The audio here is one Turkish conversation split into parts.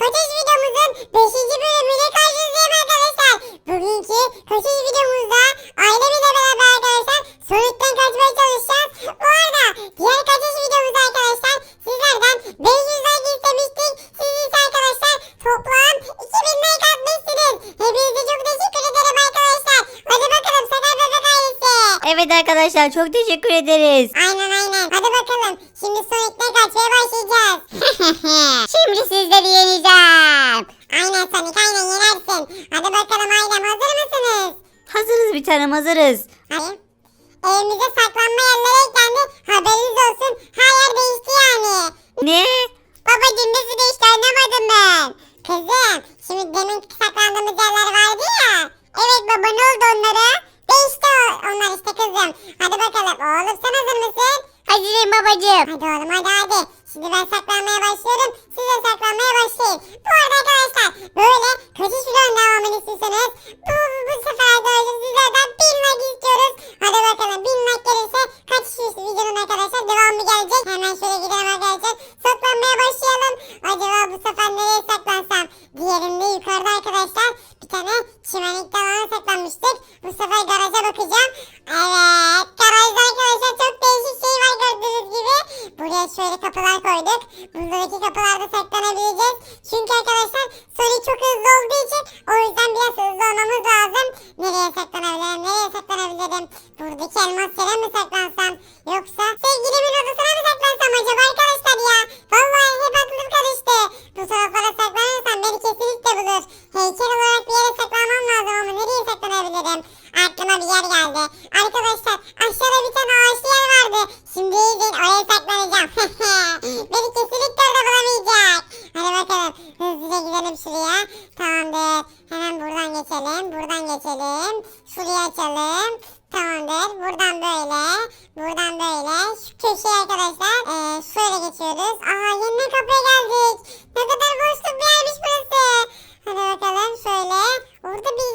kaçış videomuzun 5. bölümüyle karşınızdayım arkadaşlar. Bugünkü kaçış videomuzda ailemizle beraber arkadaşlar Sonic'ten kaçmaya çalışacağız. Bu arada diğer kaçış videomuzda arkadaşlar sizlerden 500 like istemiştik. Siz ise arkadaşlar toplam 2000 like atmışsınız. Hepinize çok teşekkür ederim arkadaşlar. Hadi bakalım Sakar Bebek ailesi. Evet arkadaşlar çok teşekkür ederiz. Aynen aynen. Hadi bakalım. Şimdi Sonic'ten kaçmaya başlayacağız. Şimdi sizleri yeneceğim. Aynen Sonic aynen yenersin. Hadi bakalım ailem hazır mısınız? Hazırız bir tanem hazırız. Hayır. Evimize saklanma yerleri eklendi. Haberiniz olsun. Her yer değişti yani. Ne? Babacım nasıl değişti anlamadım ben. Kızım şimdi demin saklandığımız yerler vardı ya. Evet baba ne oldu onlara? Değişti o- onlar işte kızım. Hadi bakalım oğlum sen hazır mısın? Hazırım babacım. Hadi oğlum hadi hadi. Şimdi ben saklanmaya başlıyorum. Siz de saklanmaya başlayın. Bu arada arkadaşlar böyle kaçış videonun devamını istiyorsanız bu, bu sefer arkadaşlar sizlerden 1000 like istiyoruz. Hadi bakalım 1000 like gelirse olduğu için o yüzden biraz hızlı olmamız lazım. Nereye saklanabilirim? Nereye saklanabilirim? Buradaki elmas yere mi saklansam? Yoksa sevgilimin Orada bir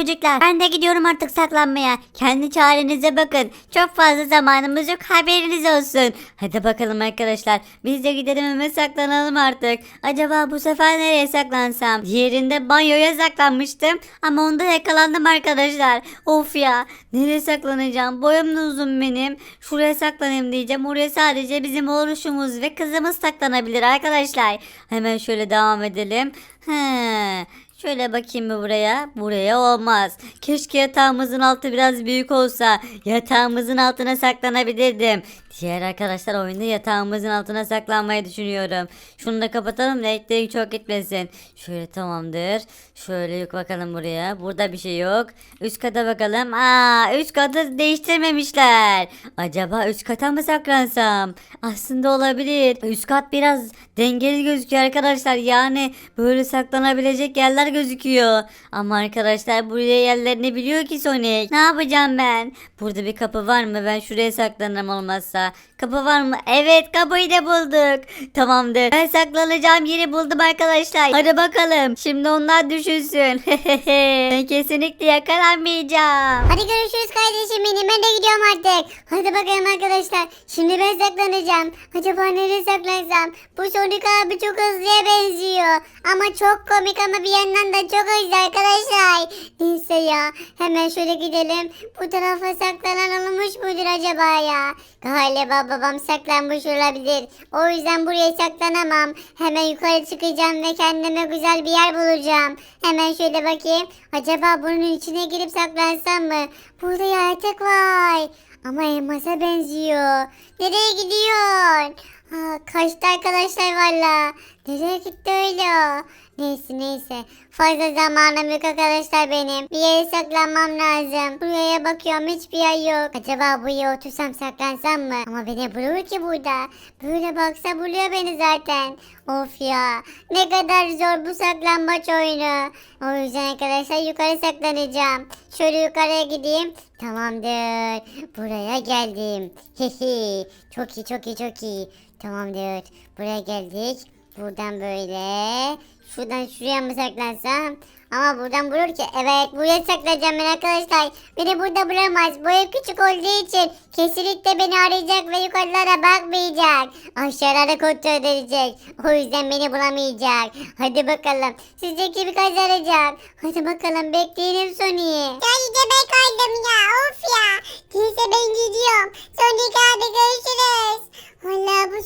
çocuklar. Ben de gidiyorum artık saklanmaya. Kendi çarenize bakın. Çok fazla zamanımız yok haberiniz olsun. Hadi bakalım arkadaşlar. Biz de gidelim hemen saklanalım artık. Acaba bu sefer nereye saklansam? Diğerinde banyoya saklanmıştım. Ama onda yakalandım arkadaşlar. Of ya. Nereye saklanacağım? Boyum da uzun benim. Şuraya saklanayım diyeceğim. Oraya sadece bizim oğluşumuz ve kızımız saklanabilir arkadaşlar. Hemen şöyle devam edelim. He. Şöyle bakayım mı buraya? Buraya olmaz. Keşke yatağımızın altı biraz büyük olsa. Yatağımızın altına saklanabilirdim. Diğer arkadaşlar oyunda yatağımızın altına saklanmayı düşünüyorum. Şunu da kapatalım da çok gitmesin. Şöyle tamamdır. Şöyle yük bakalım buraya. Burada bir şey yok. Üst kata bakalım. Aa, üst katı değiştirmemişler. Acaba üst kata mı saklansam? Aslında olabilir. Üst kat biraz dengeli gözüküyor arkadaşlar. Yani böyle saklanabilecek yerler gözüküyor. Ama arkadaşlar buraya yerlerini biliyor ki Sonic. Ne yapacağım ben? Burada bir kapı var mı? Ben şuraya saklanırım olmazsa. Kapı var mı? Evet kapıyı da bulduk. Tamamdır. Ben saklanacağım yeri buldum arkadaşlar. Hadi bakalım. Şimdi onlar düşünsün. ben kesinlikle yakalanmayacağım. Hadi görüşürüz kardeşim benim. Ben de gidiyorum artık. Hadi bakalım arkadaşlar. Şimdi ben saklanacağım. Acaba nereye saklansam? Bu Sonic abi çok hızlıya benziyor. Ama çok komik ama bir yandan da çok hızlı arkadaşlar. Neyse ya. Hemen şöyle gidelim. Bu tarafa saklanan olmuş mudur acaba ya? Galiba babam saklanmış olabilir. O yüzden buraya saklanamam. Hemen yukarı çıkacağım ve kendime güzel bir yer bulacağım. Hemen şöyle bakayım. Acaba bunun içine girip saklansam mı? Burada yaratık var. Ama elmasa benziyor. Nereye gidiyorsun? Ha, kaçtı arkadaşlar valla. Nereye gitti öyle o? Neyse neyse. Fazla zamanım yok arkadaşlar benim. Bir yere saklanmam lazım. Buraya bakıyorum hiçbir yer yok. Acaba buraya otursam saklansam mı? Ama beni bulur ki burada. Böyle baksa buluyor beni zaten. Of ya. Ne kadar zor bu saklanmaç oyunu. O yüzden arkadaşlar yukarı saklanacağım. Şöyle yukarıya gideyim. Tamamdır. Buraya geldim. Hehe. çok iyi çok iyi çok iyi. Tamamdır. Buraya geldik. Buradan böyle. Şuradan şuraya mı saklansam? Ama buradan bulur ki. Evet buraya saklayacağım ben arkadaşlar. Beni burada bulamaz. Bu ev küçük olduğu için kesinlikle beni arayacak ve yukarılara bakmayacak. Aşağılara kontrol edecek. O yüzden beni bulamayacak. Hadi bakalım. Sizce kim kazanacak? Hadi bakalım bekleyelim Sony'yi. Sadece ben kaldım ya of ya. Neyse ben gidiyorum. Sonic abi görüşürüz. Valla bu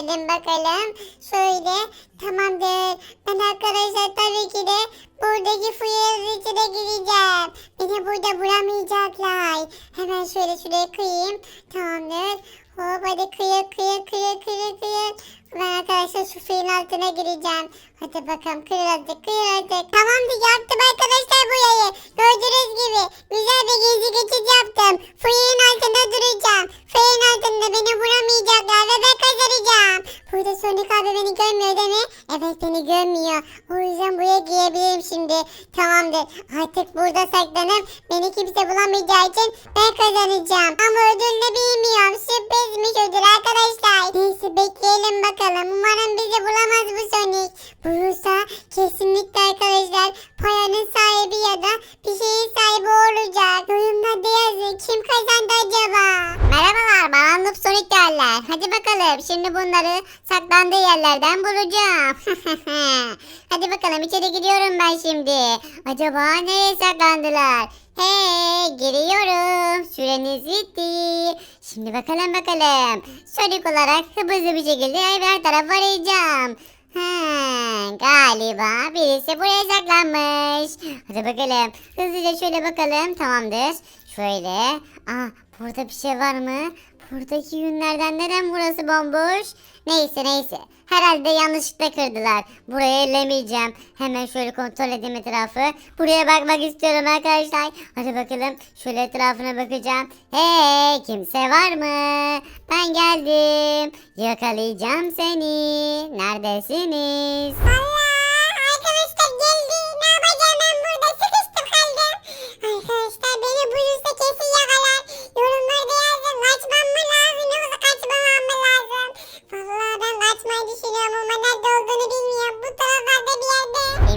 gidelim bakalım. Şöyle tamamdır. Ben arkadaşlar tabii ki de buradaki fuyarın içine gireceğim. Beni burada bulamayacaklar. Hemen şöyle şuraya kıyayım. Tamamdır. Hop hadi kıyı kıyı kıyı kıyı kıyı. Ben arkadaşlar şu fuyun altına gireceğim. Hadi bakalım kıyı artık kıyı artık. Tamamdır yaptım arkadaşlar burayı. Gördüğünüz gibi güzel bir gezi geçiş yaptım. Fuyun altında duracağım. Fuyun altında beni vuramayacaklar ve ben kazanacağım. Burada Sonic abi beni görmüyor değil mi? Evet beni görmüyor. O yüzden buraya girebilirim şimdi. Tamamdır. Artık burada saklanıp beni kimse bulamayacağı için ben kazanacağım. Ama ödül ne bilmiyorum. Sürprizmiş ödül arkadaşlar. Neyse bekleyelim bakalım. Umarım bizi bulamaz bu Sonic. Bulursa kesinlikle arkadaşlar paranın sahibi ya da bir şeyin sahibi olacak. Yorumlarda yazın. Kim kazandı acaba? Merhabalar bana Noob Derler. Hadi bakalım şimdi bunları saklandığı yerlerden bulacağım. Hadi bakalım içeri giriyorum ben şimdi. Acaba nereye saklandılar? Hey giriyorum. Süreniz bitti. Şimdi bakalım bakalım. Sonic olarak hızlı bir şekilde her taraf arayacağım. Ha, galiba birisi buraya saklanmış. Hadi bakalım. Hızlıca şöyle bakalım. Tamamdır. Şöyle. Ah burada bir şey var mı? Buradaki yünlerden neden burası bomboş? Neyse neyse. Herhalde yanlışlıkla kırdılar. Burayı ellemeyeceğim. Hemen şöyle kontrol edeyim etrafı. Buraya bakmak istiyorum arkadaşlar. Hadi bakalım. Şöyle etrafına bakacağım. Hey kimse var mı? Ben geldim. Yakalayacağım seni. Neredesiniz? Allah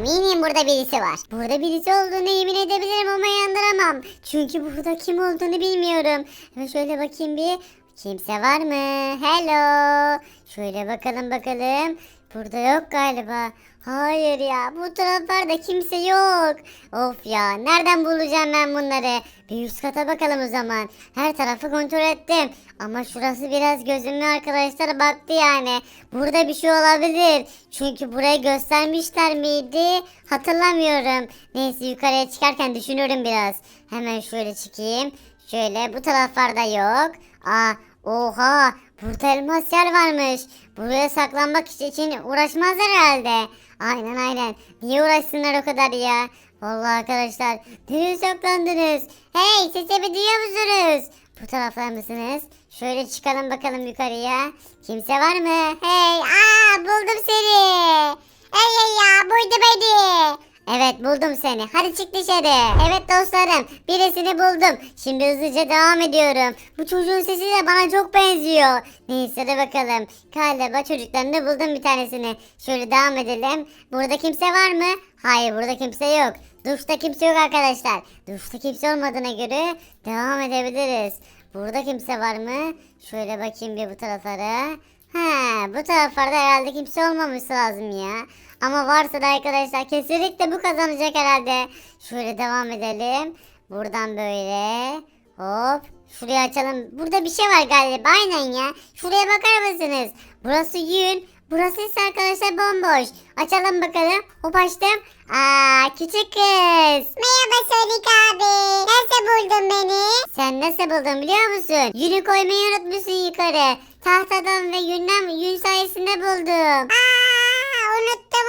Eminim burada birisi var. Burada birisi olduğunu yemin edebilirim ama yandıramam. Çünkü burada kim olduğunu bilmiyorum. Şöyle bakayım bir. Kimse var mı? Hello. Şöyle bakalım bakalım. Burada yok galiba. Hayır ya bu taraflarda kimse yok. Of ya nereden bulacağım ben bunları? Bir üst kata bakalım o zaman. Her tarafı kontrol ettim. Ama şurası biraz gözümle arkadaşlar baktı yani. Burada bir şey olabilir. Çünkü burayı göstermişler miydi? Hatırlamıyorum. Neyse yukarıya çıkarken düşünüyorum biraz. Hemen şöyle çıkayım. Şöyle bu taraflarda yok. Aa oha burada elmas yer varmış. Buraya saklanmak için uğraşmazlar herhalde. Aynen aynen. Niye uğraşsınlar o kadar ya? Vallahi arkadaşlar nereye saklandınız? Hey sesimi duyuyor musunuz? Bu taraflar mısınız? Şöyle çıkalım bakalım yukarıya. Kimse var mı? Hey aa buldum seni. Hey ya buydu beni. Evet buldum seni. Hadi çık dışarı. Evet dostlarım birisini buldum. Şimdi hızlıca devam ediyorum. Bu çocuğun sesi de bana çok benziyor. Neyse de bakalım. Galiba çocuklarını buldum bir tanesini. Şöyle devam edelim. Burada kimse var mı? Hayır burada kimse yok. Duşta kimse yok arkadaşlar. Duşta kimse olmadığına göre devam edebiliriz. Burada kimse var mı? Şöyle bakayım bir bu taraflara. Ha, bu taraflarda herhalde kimse olmaması lazım ya. Ama varsa da arkadaşlar kesinlikle bu kazanacak herhalde. Şöyle devam edelim. Buradan böyle. Hop. Şurayı açalım. Burada bir şey var galiba. Aynen ya. Şuraya bakar mısınız? Burası yün. Burası ise arkadaşlar bomboş. Açalım bakalım. Hop açtım. Aa küçük kız. Merhaba Sonic abi. Nasıl buldun beni? Sen nasıl buldun biliyor musun? Yünü koymayı unutmuşsun yukarı. Tahtadan ve yünden yün sayesinde buldum. Aa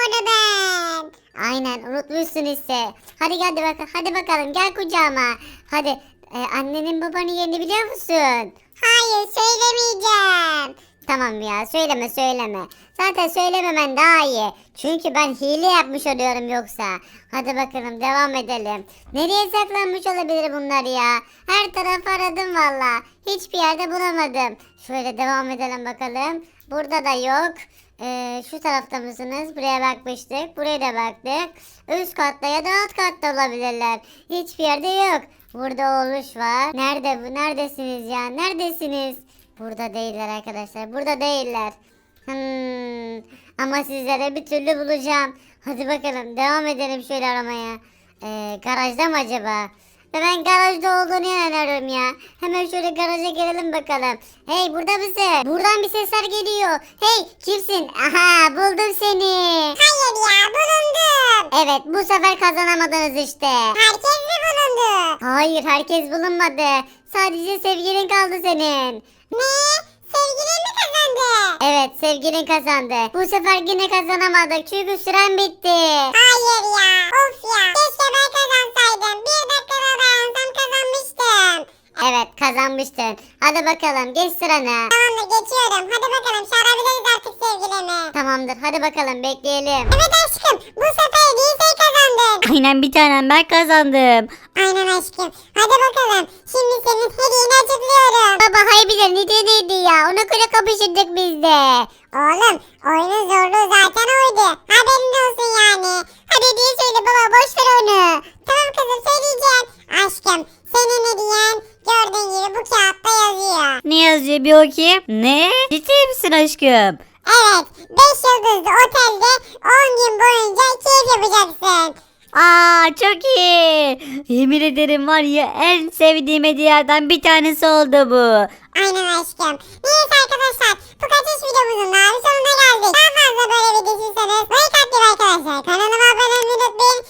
onu ben. Aynen unutmuşsun işte. Hadi hadi bak hadi bakalım gel kucağıma. Hadi e, annenin babanın yerini biliyor musun? Hayır söylemeyeceğim. Tamam ya söyleme söyleme. Zaten söylememen daha iyi. Çünkü ben hile yapmış oluyorum yoksa. Hadi bakalım devam edelim. Nereye saklanmış olabilir bunlar ya? Her tarafı aradım valla. Hiçbir yerde bulamadım. Şöyle devam edelim bakalım. Burada da yok. Ee, şu tarafta mısınız? Buraya bakmıştık. Buraya da baktık. Üst katta ya da alt katta olabilirler. Hiçbir yerde yok. Burada oluş var. Nerede bu? Neredesiniz ya? Neredesiniz? Burada değiller arkadaşlar. Burada değiller. Hmm. Ama sizlere bir türlü bulacağım. Hadi bakalım devam edelim şöyle aramaya. Ee, garajda mı acaba? Ve ben garajda olduğunu inanıyorum ya. Hemen şöyle garaja girelim bakalım. Hey burada mısın? Buradan bir sesler geliyor. Hey kimsin? Aha buldum seni. Hayır ya bulundum. Evet bu sefer kazanamadınız işte. Herkes mi bulundu? Hayır herkes bulunmadı. Sadece sevgilin kaldı senin. Ne? Sevgilin mi kazandı? Evet sevgilin kazandı. Bu sefer yine kazanamadık çünkü süren bitti. Hayır ya. Of ya. Keşke ben kazansaydım. Bir dakika. Evet kazanmıştın. Hadi bakalım geç sıranı. Tamamdır geçiyorum. Hadi bakalım çağırabiliriz artık sevgilimi. Tamamdır hadi bakalım bekleyelim. Evet aşkım. Bu sefer Lisa'yı kazandın. Aynen bir tanem ben kazandım. Aynen aşkım. Hadi bakalım. Şimdi senin hediyeni açıklıyorum. Baba haybilir neydi neydi ya ona göre kapışırdık biz de. Oğlum oyunun zorluğu zaten oydu. Haberin olsun yani. Hadi diye söyle baba boş ver onu. Tamam kızım söyleyeceğim. Aşkım senin hediyen gördüğün gibi bu kağıtta yazıyor. Ne yazıyor bir okuyayım? Ne? Ciddi misin aşkım? Evet 5 yıldızlı otelde 10 gün boyunca keyif yapacaksın. Aa çok iyi. Yemin ederim var ya en sevdiğim hediyelerden bir tanesi oldu bu. Aynen aşkım. Neyse arkadaşlar bu kaçış videomuzun daha bir sonuna geldik. Daha fazla böyle video istiyorsanız like atmayı arkadaşlar. Kanalıma abone olmayı unutmayın.